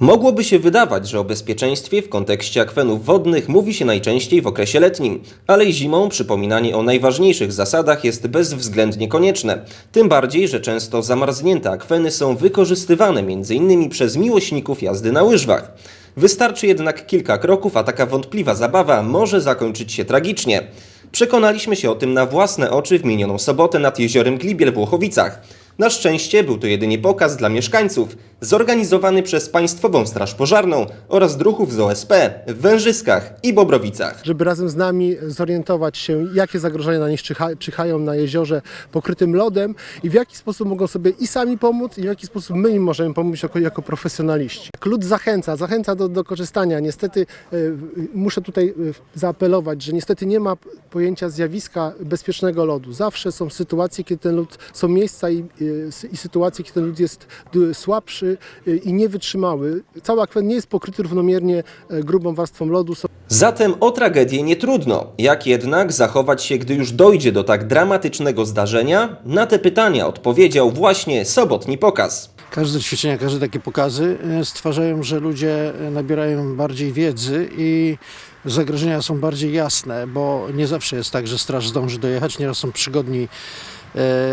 Mogłoby się wydawać, że o bezpieczeństwie w kontekście akwenów wodnych mówi się najczęściej w okresie letnim, ale zimą przypominanie o najważniejszych zasadach jest bezwzględnie konieczne. Tym bardziej, że często zamarznięte akweny są wykorzystywane m.in. przez miłośników jazdy na łyżwach. Wystarczy jednak kilka kroków, a taka wątpliwa zabawa może zakończyć się tragicznie. Przekonaliśmy się o tym na własne oczy w minioną sobotę nad jeziorem Glibiel w Łochowicach. Na szczęście był to jedynie pokaz dla mieszkańców, zorganizowany przez Państwową Straż Pożarną oraz druhów z OSP w Wężyskach i Bobrowicach. żeby razem z nami zorientować się, jakie zagrożenia na nich czyha, czyhają na jeziorze pokrytym lodem i w jaki sposób mogą sobie i sami pomóc, i w jaki sposób my im możemy pomóc jako, jako profesjonaliści. Lud zachęca, zachęca do, do korzystania. Niestety e, muszę tutaj e, zaapelować, że niestety nie ma pojęcia zjawiska bezpiecznego lodu. Zawsze są sytuacje, kiedy ten lód, są miejsca i, e, i sytuacje, kiedy ten lód jest słabszy e, i niewytrzymały. Cały akwen nie jest pokryty równomiernie e, grubą warstwą lodu. Zatem o tragedię nie trudno. Jak jednak zachować się, gdy już dojdzie do tak dramatycznego zdarzenia? Na te pytania odpowiedział właśnie sobotni pokaz. Każde ćwiczenia, każde takie pokazy e, stwarzają, że ludzie e, nabierają bardziej wiedzy i zagrożenia są bardziej jasne, bo nie zawsze jest tak, że straż zdąży dojechać. Nieraz są przygodni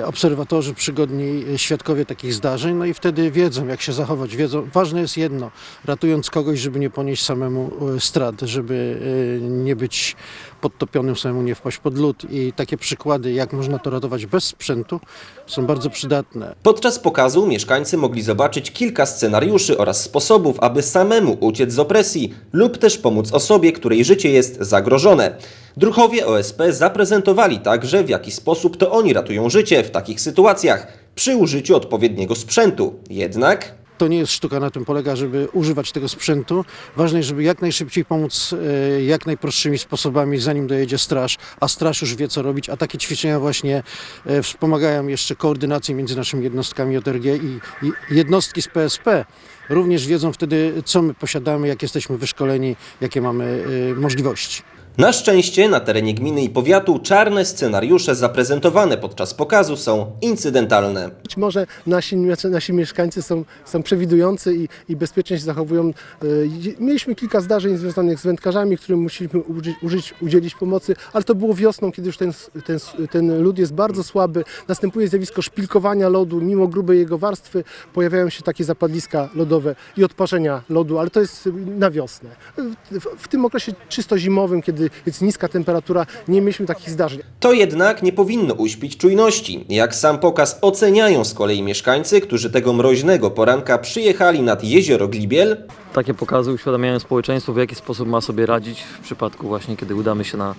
obserwatorzy, przygodni e, świadkowie takich zdarzeń, no i wtedy wiedzą, jak się zachować. Wiedzą. Ważne jest jedno, ratując kogoś, żeby nie ponieść samemu e, strat, żeby e, nie być podtopionym, samemu nie wpaść pod lód. I takie przykłady, jak można to ratować bez sprzętu, są bardzo przydatne. Podczas pokazu mieszkańcy mogli zobaczyć kilka scenariuszy oraz sposobów, aby samemu uciec z opresji lub też pomóc osobie, której życie jest zagrożone. Druchowie OSP zaprezentowali także, w jaki sposób to oni ratują życie w takich sytuacjach przy użyciu odpowiedniego sprzętu. Jednak To nie jest sztuka, na tym polega, żeby używać tego sprzętu. Ważne jest, żeby jak najszybciej pomóc e, jak najprostszymi sposobami, zanim dojedzie straż, a straż już wie, co robić, a takie ćwiczenia właśnie e, wspomagają jeszcze koordynację między naszymi jednostkami i, i jednostki z PSP. Również wiedzą wtedy, co my posiadamy, jak jesteśmy wyszkoleni, jakie mamy e, możliwości. Na szczęście na terenie gminy i powiatu czarne scenariusze zaprezentowane podczas pokazu są incydentalne. Być może nasi, nasi mieszkańcy są, są przewidujący i, i bezpiecznie się zachowują. E, Mieliśmy kilka zdarzeń związanych z wędkarzami, którym musieliśmy użyć, użyć, udzielić pomocy, ale to było wiosną, kiedy już ten, ten, ten lód jest bardzo słaby. Następuje zjawisko szpilkowania lodu, mimo grubej jego warstwy pojawiają się takie zapadliska lodowe i odparzenia lodu, ale to jest na wiosnę. W, w tym okresie czysto zimowym, kiedy jest niska temperatura, nie mieliśmy takich zdarzeń. To jednak nie powinno uśpić czujności. Jak sam pokaz oceniają z kolei mieszkańcy, którzy tego mroźnego poranka przyjechali nad jezioro Glibiel, Takie pokazy uświadamiają społeczeństwu, w jaki sposób ma sobie radzić w przypadku właśnie, kiedy udamy się na,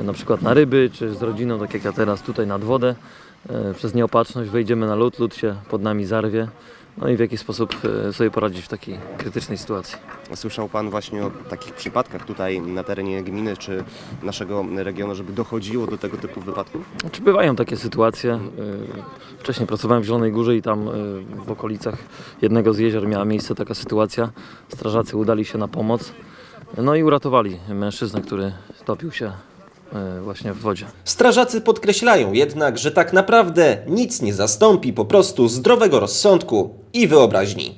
e, na przykład na ryby, czy z rodziną, tak jak ja teraz tutaj nad wodę. E, Przez nieopatrzność wejdziemy na lód, lód się pod nami zarwie. No i w jaki sposób e, sobie poradzić w takiej krytycznej sytuacji. Słyszał Pan właśnie o takich przypadkach tutaj na terenie gminy czy naszego regionu, żeby dochodziło do tego typu wypadków? Czy bywają takie sytuacje? Y, Wcześniej pracowałem w Zielonej Górze i tam y, w okolicach jednego z jezior miała miejsce taka sytuacja. Strażacy udali się na pomoc, no i uratowali mężczyznę, który topił się właśnie w wodzie. strażacy podkreślają jednak, że tak naprawdę nic nie zastąpi po prostu zdrowego rozsądku i wyobraźni.